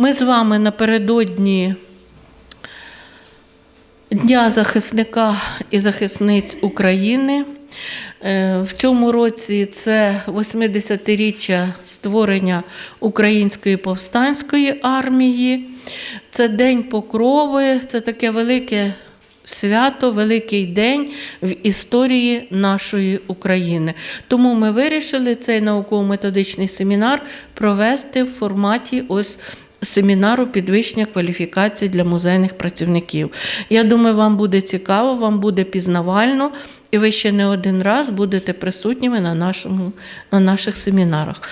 Ми з вами напередодні Дня захисника і захисниць України. Е, В цьому році це 80-річчя створення Української повстанської армії. Це День Покрови, це таке велике свято, великий день в історії нашої України. Тому ми вирішили цей науково-методичний семінар провести в форматі ось семінару підвищення кваліфікації для музейних працівників. Я думаю, вам буде цікаво, вам буде пізнавально, і ви ще не один раз будете присутніми на, нашому, на наших семінарах.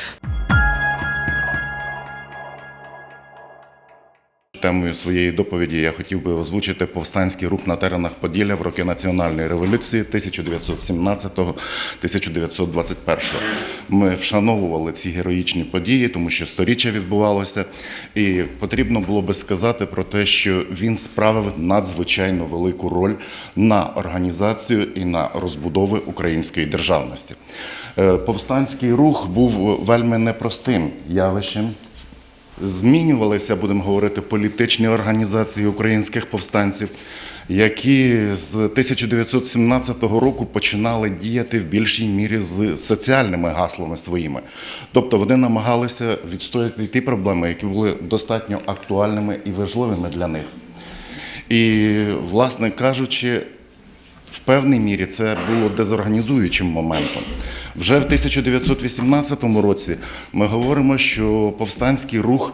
Темою своєї доповіді я хотів би озвучити повстанський рух на теренах Поділля в роки національної революції 1917-1921. Ми вшановували ці героїчні події, тому що сторіччя відбувалося, і потрібно було би сказати про те, що він справив надзвичайно велику роль на організацію і на розбудови української державності. Е, Повстанський рух був вельми непростим явищем. Змінювалися, будемо говорити, політичні організації українських повстанців, які з 1917 року починали діяти в більшій мірі з соціальними гаслами своїми. Тобто вони намагалися відстояти ті проблеми, які були достатньо актуальними і важливими для них. І, власне кажучи, в певній мірі це було дезорганізуючим моментом. Вже в 1918 році ми говоримо, що повстанський рух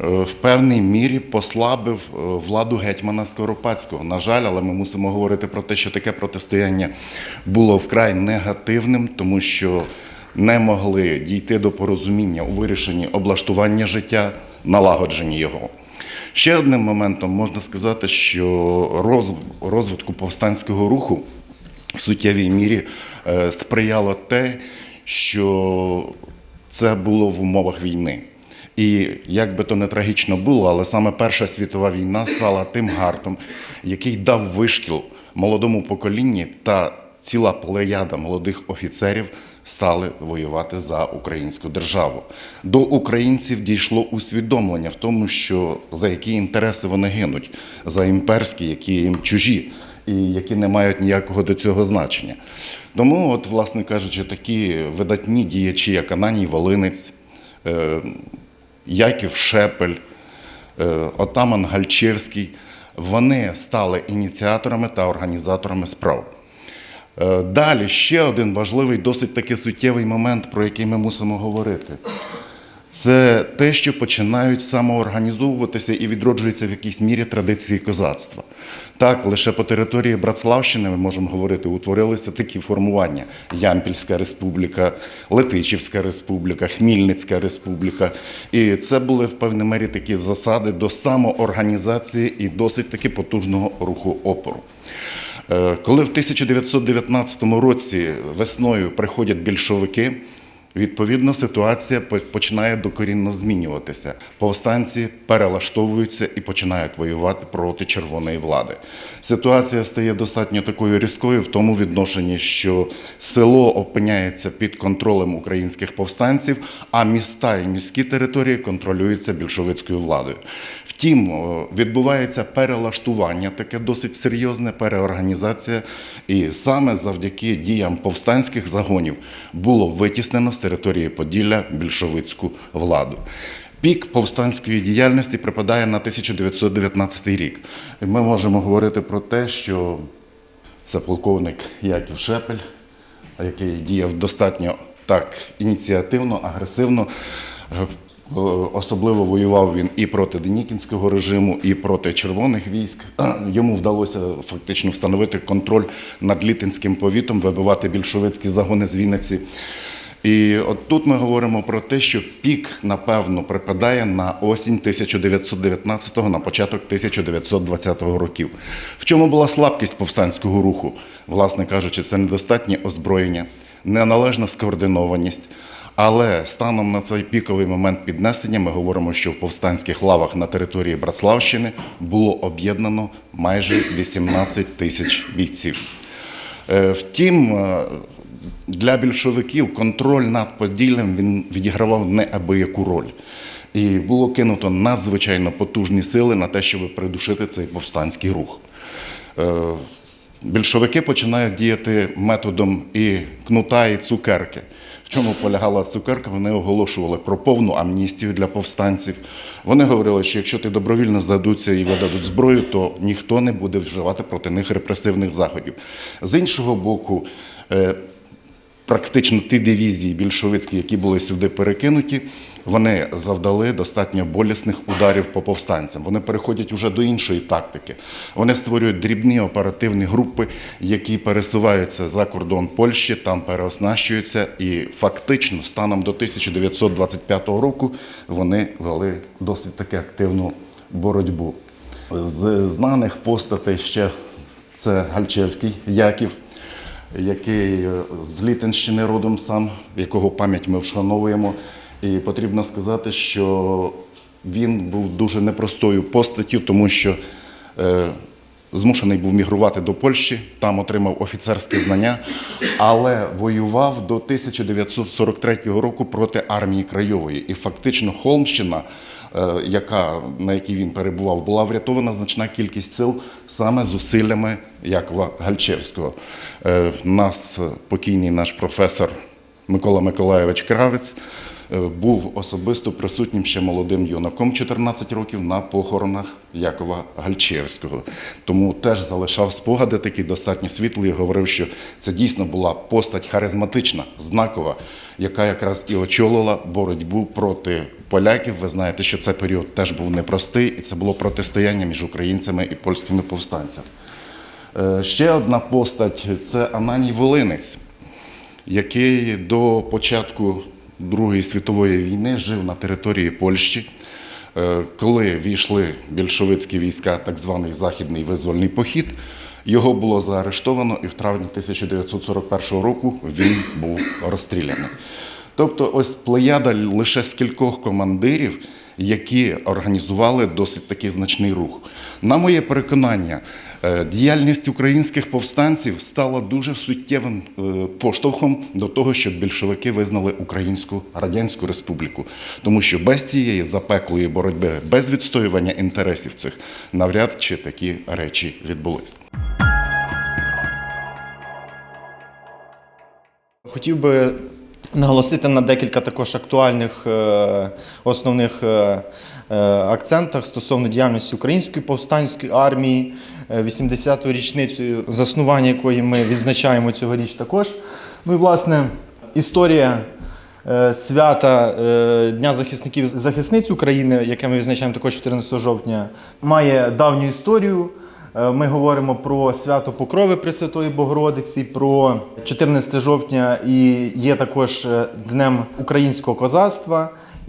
е, в певній мірі послабив е, владу гетьмана Скоропадського. На жаль, але ми мусимо говорити про те, що таке протистояння було вкрай негативним, тому що не могли дійти до порозуміння у вирішенні облаштування життя, налагодженні його. Ще одним моментом можна сказати, що роз- розвитку повстанського руху в суттєвій мірі е, сприяло те, що це було в умовах війни. І як би то не трагічно було, але саме Перша світова війна стала тим гартом, який дав вишкіл молодому поколінні та ціла плеяда молодих офіцерів стали воювати за українську державу. До українців дійшло усвідомлення в тому, що за які інтереси вони гинуть, за імперські, які їм чужі і які не мають ніякого до цього значення. Тому, от, власне кажучи, такі видатні діячі, як Ананій Волинець, е, Яків Шепель, е, отаман Гальчевський, вони стали ініціаторами та організаторами справ. Е, Далі ще один важливий, досить таки суттєвий момент, про який ми мусимо говорити. Це те, що починають самоорганізовуватися і відроджуються в якійсь мірі традиції козацтва. Так, лише по території Братславщини ми можемо говорити, утворилися такі формування: Ямпільська республіка, Летичівська республіка, Хмільницька республіка. І це були в певній мері такі засади до самоорганізації і досить таки потужного руху опору. Е, Коли в 1919 році весною приходять більшовики, відповідно ситуація починає докорінно змінюватися. Повстанці перелаштовуються і починають воювати проти червоної влади. Ситуація стає достатньо такою різкою в тому відношенні, що село опиняється під контролем українських повстанців, а міста і міські території контролюються більшовицькою владою. Втім, відбувається перелаштування, таке досить серйозне переорганізація, і саме завдяки діям повстанських загонів було витіснено території Поділля більшовицьку владу. Пік повстанської діяльності припадає на 1919 рік. Ми можемо говорити про те, що це полковник Яків Шепель, який діяв достатньо так ініціативно, агресивно. Особливо воював він і проти Денікінського режиму, і проти червоних військ. Йому вдалося фактично встановити контроль над Літинським повітом, вибивати більшовицькі загони з Вінниці. І от тут ми говоримо про те, що пік, напевно, припадає на осінь 1919-го, на початок 1920-го років. В чому була слабкість повстанського руху? Власне кажучи, це недостатнє озброєння, неналежна скоординованість. Але станом на цей піковий момент піднесення ми говоримо, що в повстанських лавах на території Братславщини було об'єднано майже 18 тисяч бійців. Е, Втім, е, для більшовиків контроль над Поділлям він відігравав неабияку роль. І було кинуто надзвичайно потужні сили на те, щоб придушити цей повстанський рух. Е, Більшовики починають діяти методом і кнута, і цукерки. В чому полягала цукерка? Вони оголошували про повну амністію для повстанців. Вони говорили, що якщо ти добровільно здадуться і видадуть зброю, то ніхто не буде вживати проти них репресивних заходів. З іншого боку, е, практично ті дивізії більшовицькі, які були сюди перекинуті, вони завдали достатньо болісних ударів по повстанцям. Вони переходять уже до іншої тактики. Вони створюють дрібні оперативні групи, які пересуваються за кордон Польщі, там переоснащуються, і фактично, станом до 1925 року, вони вели досить таки активну боротьбу. З знаних постатей ще це Гальчевський Яків який е, з Літенщини родом сам, якого пам'ять ми вшановуємо. І потрібно сказати, що він був дуже непростою постаттю, тому що е, змушений був мігрувати до Польщі, там отримав офіцерське знання, але воював до 1943 року проти армії Крайової. І фактично Холмщина, яка, на якій він перебував, була врятована значна кількість сил саме зусиллями Якова Гальчевського. Е, Нас е, покійний наш професор Микола Миколаєвич Кравець е, був особисто присутнім ще молодим юнаком 14 років на похоронах Якова Гальчевського. Тому теж залишав спогади такі достатньо світлі і говорив, що це дійсно була постать харизматична, знакова, яка якраз і очолила боротьбу проти поляків. Ви знаєте, що цей період теж був непростий, і це було протистояння між українцями і польськими повстанцями. Е, Ще одна постать це Ананій Волинець який до початку Другої світової війни жив на території Польщі. Е, Коли війшли більшовицькі війська, так званий Західний визвольний похід, його було заарештовано, і в травні 1941 року він був розстріляний. Тобто, ось плеяда лише з кількох командирів, які організували досить такий значний рух. На моє переконання, діяльність українських повстанців стала дуже суттєвим е, поштовхом до того, щоб більшовики визнали Українську Радянську Республіку. Тому що без цієї запеклої боротьби, без відстоювання інтересів цих, навряд чи такі речі відбулись. Хотів би наголосити на декілька також актуальних е, основних е, е, акцентах стосовно діяльності Української повстанської армії, е, 80-ю річницею заснування якої ми відзначаємо цьогоріч також. Ну і власне історія. е, Свята е, Дня захисників захисниць України, яке ми відзначаємо також 14 жовтня, має давню історію. Е, Ми говоримо про свято Покрови Пресвятої Богородиці, про 14 жовтня і є також е, Днем українського козацтва.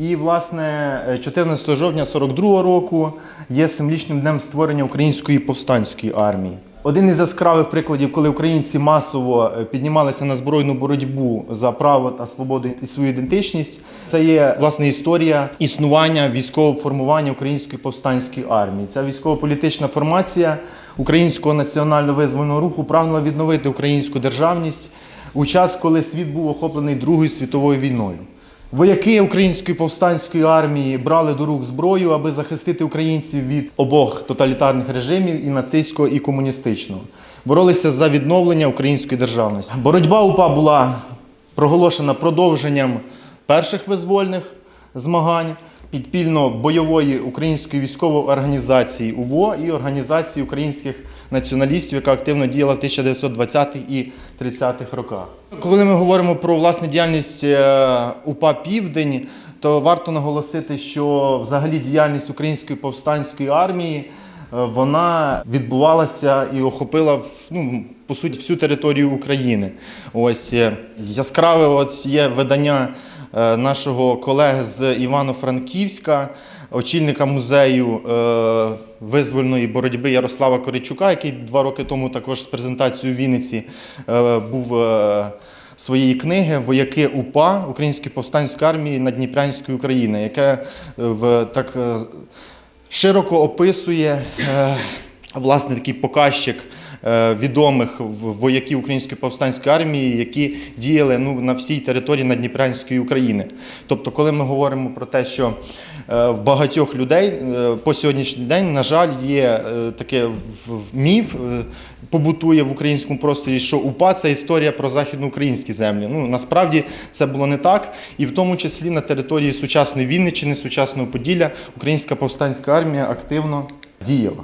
І, власне, е, 14 жовтня 42 року є символічним днем створення української повстанської армії. Один із яскравих прикладів, коли українці масово е, піднімалися на збройну боротьбу за право та свободу і свою ідентичність, це є власне історія існування військового формування української повстанської армії. Ця військово-політична формація українського національно-визвольного руху прагнула відновити українську державність у час, коли світ був охоплений Другою світовою війною. Вояки української повстанської армії брали до рук зброю, аби захистити українців від обох тоталітарних режимів і нацистського, і комуністичного. Боролися за відновлення української державності. Боротьба УПА була проголошена продовженням перших визвольних змагань підпільно-бойової української військової організації УВО і організації українських націоналістів, яка активно діяла в 1920-х і 30-х роках. Коли ми говоримо про власне діяльність е, УПА Південь, то варто наголосити, що взагалі діяльність української повстанської армії е, вона відбувалася і охопила ну, по суті всю територію України. Ось е, яскраве ось є видання нашого колеги з Івано-Франківська, очільника музею е, визвольної боротьби Ярослава Коричука, який два роки тому також з презентацією в Вінниці е, був. е, Своєї книги Вояки УПА Української повстанської армії Надніпрянської України, яке в так широко описує власне такий показчик е, відомих вояків Української повстанської армії, які діяли ну, на всій території Надніпрянської України. Тобто, коли ми говоримо про те, що е, в багатьох людей е, по сьогоднішній день, на жаль, є таке міф, побутує в українському просторі, що УПА це історія про західноукраїнські землі. Ну насправді це було не так, і в тому числі на території сучасної Вінниччини, сучасного Поділля, Українська повстанська армія активно діяла.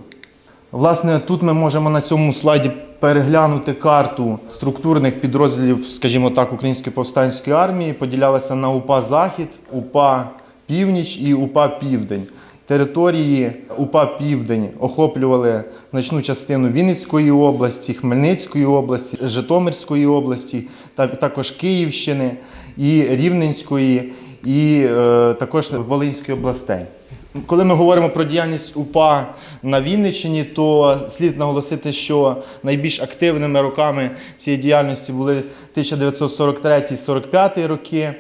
Власне, тут ми можемо на цьому слайді переглянути карту структурних підрозділів, скажімо так, Української повстанської армії. Поділялися на УПА Захід, УПА Північ і УПА Південь. Території УПА Південь охоплювали значну частину Вінницької області, Хмельницької області, Житомирської області, та також Київщини і Рівненської, і е, також Волинської областей. Коли ми говоримо про діяльність УПА на Вінниччині, то слід наголосити, що найбільш активними роками цієї діяльності були 1943-45 роки.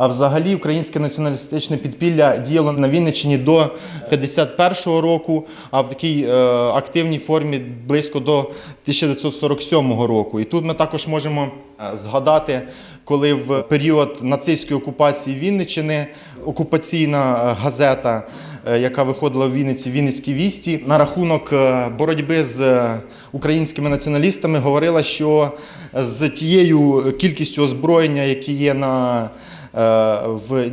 А взагалі українське націоналістичне підпілля діяло на Вінниччині до 51-го року, а в такій е, активній формі близько до 1947 року. І тут ми також можемо е, згадати, коли в період нацистської окупації Вінниччини окупаційна е, газета, е, яка виходила в Вінниці, Вінницькі вісті, на рахунок боротьби з українськими націоналістами говорила, що з тією кількістю озброєння, які є на в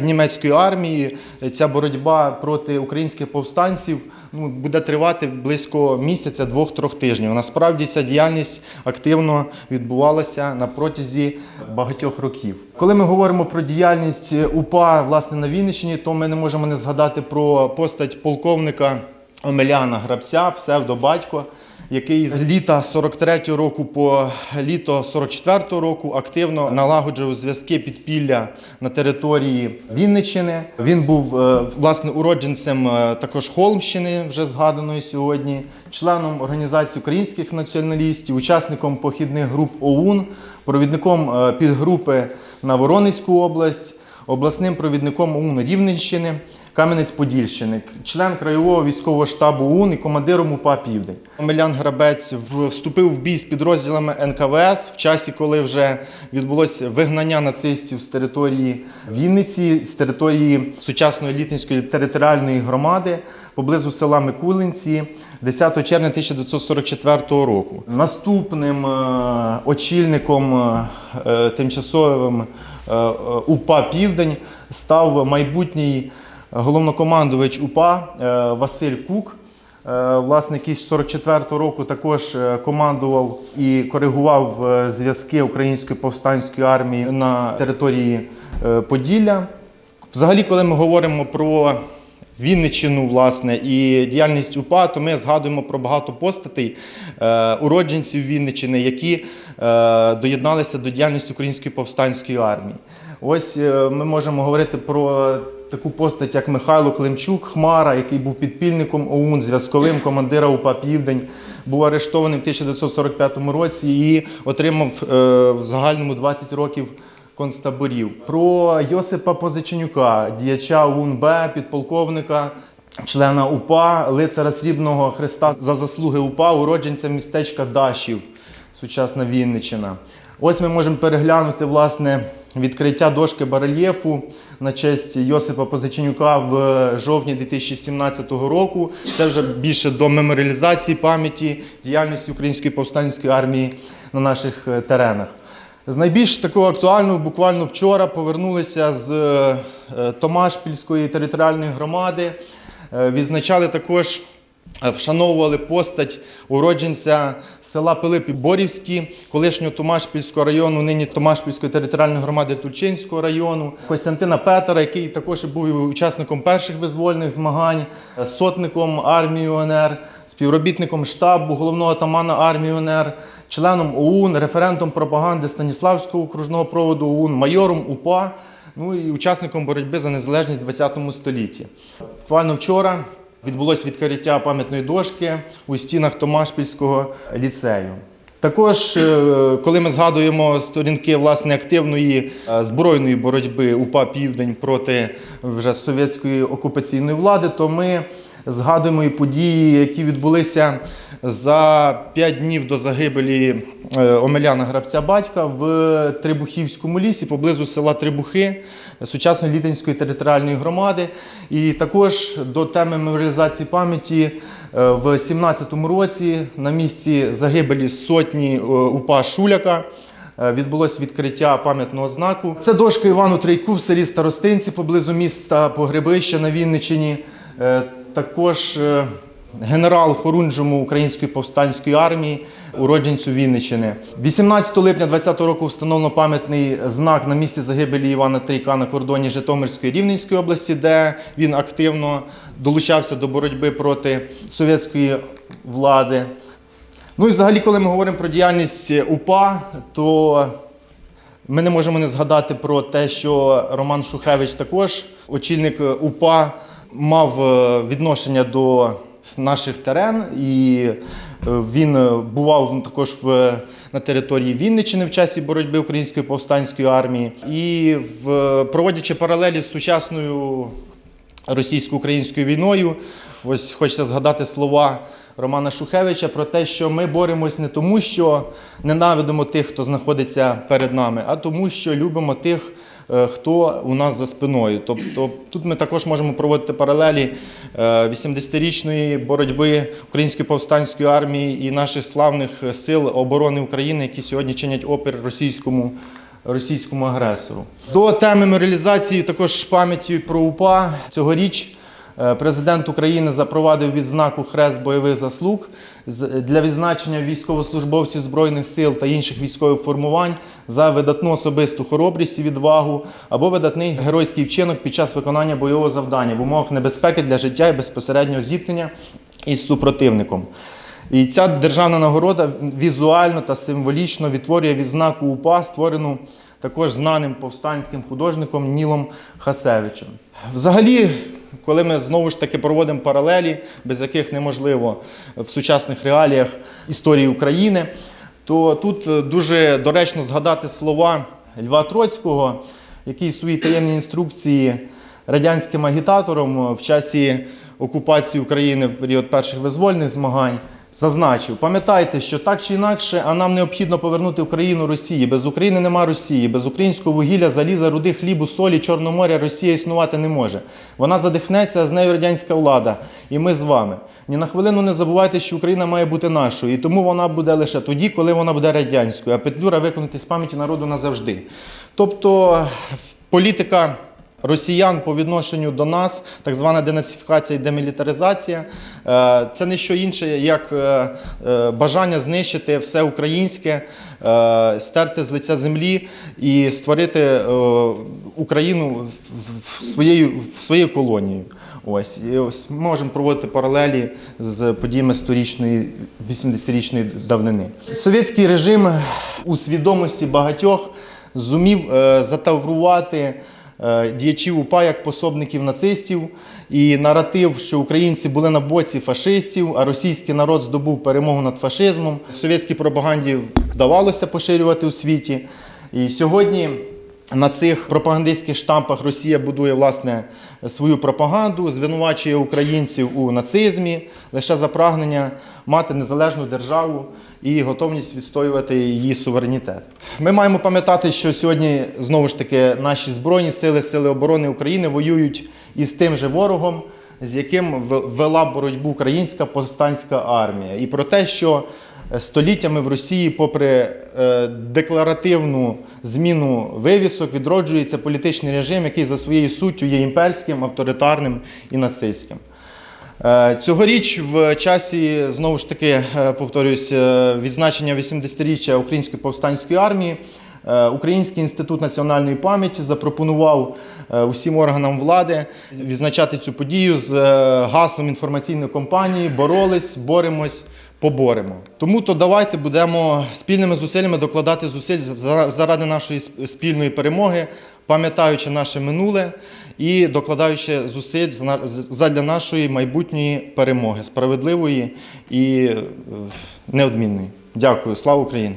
німецької армії ця боротьба проти українських повстанців ну, буде тривати близько місяця, двох-трьох тижнів. Насправді ця діяльність активно відбувалася на протязі багатьох років. Коли ми говоримо про діяльність УПА власне на Вінниччині, то ми не можемо не згадати про постать полковника Омеляна Грабця, псевдобатько який з літа 43-го року по літо 44-го року активно налагоджував зв'язки підпілля на території Вінниччини. Він був е, власне уродженцем е, також Холмщини, вже згаданої сьогодні, членом організації українських націоналістів, учасником похідних груп ОУН, провідником е, підгрупи на Воронезьку область, обласним провідником ОУН Рівненщини. Кам'янець-Подільщини, член краєвого військового штабу ОУН і командиром УПА Південь. Омелян Грабець вступив в бій з підрозділами НКВС в часі, коли вже відбулося вигнання нацистів з території Вінниці, з території сучасної Літинської територіальної громади поблизу села Микулинці 10 червня 1944 року. Наступним е, очільником е, тимчасовим е, УПА Південь став майбутній головнокомандувач УПА е, Василь Кук. Власне, який з 44-го року також е, командував і коригував е, зв'язки Української повстанської армії на території Поділля. Взагалі, коли ми говоримо про Вінниччину, власне, і діяльність УПА, то ми згадуємо про багато постатей уродженців Вінниччини, які доєдналися до діяльності Української повстанської армії. Ось ми можемо говорити про таку постать, як Михайло Климчук, Хмара, який був підпільником ОУН, зв'язковим командира УПА Південь, був арештований в 1945 році і отримав е, в загальному 20 років концтаборів. Про Йосипа Позиченюка, діяча УНБ, підполковника, члена УПА, лицаря Срібного Христа за заслуги УПА, уродженця містечка Дашів, сучасна Вінниччина. Ось ми можемо переглянути власне відкриття дошки барельєфу на честь Йосипа Позиченюка в жовтні 2017 року. Це вже більше до меморіалізації пам'яті діяльності Української повстанської армії на наших е, теренах. З найбільш такого актуального, буквально вчора повернулися з е, Томашпільської територіальної громади. Е, Відзначали також, е, вшановували постать уродженця села Пилипі Борівські, колишнього Томашпільського району, нині Томашпільської територіальної громади Тульчинського району, Костянтина Петера, який також був учасником перших визвольних змагань, е, сотником армії УНР, співробітником штабу головного атамана армії УНР, членом ОУН, референтом пропаганди Станіславського окружного проводу ОУН, майором УПА, ну і учасником боротьби за незалежність в 20 столітті. Буквально вчора відбулось відкриття пам'ятної дошки у стінах Томашпільського ліцею. Також, е, коли ми згадуємо сторінки власне активної е, збройної боротьби УПА Південь проти вже совєтської окупаційної влади, то ми згадуємо і події, які відбулися за 5 днів до загибелі е, Омеляна Грабця батька в Трибухівському лісі поблизу села Трибухи сучасної Літинської територіальної громади. І також до теми меморіалізації пам'яті е, в 17-му році на місці загибелі сотні е, УПА Шуляка. Відбулось відкриття пам'ятного знаку. Це дошка Івану Трейку в селі Старостинці поблизу міста Погребище на Вінниччині. Також е, генерал Хорунжому Української повстанської армії, уродженцю Вінниччини. 18 липня 2020 року встановлено пам'ятний знак на місці загибелі Івана Трейка на кордоні Житомирської Рівненської області, де він активно долучався до боротьби проти совєтської влади. Ну і взагалі, коли ми говоримо про діяльність УПА, то ми не можемо не згадати про те, що Роман Шухевич також, очільник УПА, мав е, відношення до наших терен, і е, він е, бував також в, на території Вінниччини в часі боротьби Української повстанської армії. І в, проводячи паралелі з сучасною російсько-українською війною. Ось хочеться згадати слова Романа Шухевича про те, що ми боремось не тому, що ненавидимо тих, хто знаходиться перед нами, а тому, що любимо тих, хто у нас за спиною. Тобто тут ми також можемо проводити паралелі е, 80-річної боротьби Української повстанської армії і наших славних сил оборони України, які сьогодні чинять опір російському російському агресору. До теми меморіалізації також пам'яті про УПА цьогоріч е, президент України запровадив відзнаку Хрест бойових заслуг для відзначення військовослужбовців збройних сил та інших військових формувань за видатну особисту хоробрість і відвагу або видатний геройський вчинок під час виконання бойового завдання в умовах небезпеки для життя і безпосереднього зіткнення із супротивником. І ця державна нагорода візуально та символічно відтворює відзнаку УПА, створену також знаним повстанським художником Нілом Хасевичем. Взагалі, коли ми знову ж таки проводимо паралелі, без яких неможливо в сучасних реаліях історії України, то тут е, дуже доречно згадати слова Льва Троцького, який в своїй таємній інструкції радянським агітатором в часі окупації України в період перших визвольних змагань зазначив: пам'ятайте, що так чи інакше, а нам необхідно повернути Україну Росії. Без України нема Росії, без українського вугілля, заліза, руди, хлібу, солі, Чорного моря Росія існувати не може. Вона задихнеться, а з нею радянська влада, і ми з вами. Ні на хвилину не забувайте, що Україна має бути нашою, і тому вона буде лише тоді, коли вона буде радянською, а петлюра виконати з пам'яті народу назавжди. Тобто політика росіян по відношенню до нас, так звана денацифікація і демілітаризація, е, це не що інше, як е, е, бажання знищити все українське, стерти з лиця землі і створити Україну в- своєю, своєю колонією. Ось і ось можемо проводити паралелі з подіями сторічної 80-річної давнини. Совєтський режим у свідомості багатьох зумів затаврувати діячів УПА як пособників нацистів і наратив, що українці були на боці фашистів, а російський народ здобув перемогу над фашизмом. Совєтській пропаганді вдавалося поширювати у світі. І сьогодні на цих пропагандистських штампах Росія будує власне свою пропаганду, звинувачує українців у нацизмі лише за прагнення мати незалежну державу і готовність відстоювати її суверенітет. Ми маємо пам'ятати, що сьогодні знову ж таки наші збройні сили, сили оборони України воюють із тим же ворогом, з яким вела боротьбу українська повстанська армія, і про те, що століттями в Росії, попри е, декларативну зміну вивісок, відроджується політичний режим, який за своєю суттю є імперським, авторитарним і нацистським. Е, Цьогоріч в часі знову ж таки е, повторюсь, е, відзначення 80-річчя Української повстанської армії. е, Український інститут національної пам'яті запропонував е, усім органам влади відзначати цю подію з е, гаслом інформаційної кампанії Боролись, боремось, поборемо. Тому то давайте будемо спільними зусиллями докладати зусиль за- заради нашої спільної перемоги, пам'ятаючи наше минуле і докладаючи зусиль задля нашої майбутньої перемоги, справедливої і е, неодмінної. Дякую, слава Україні!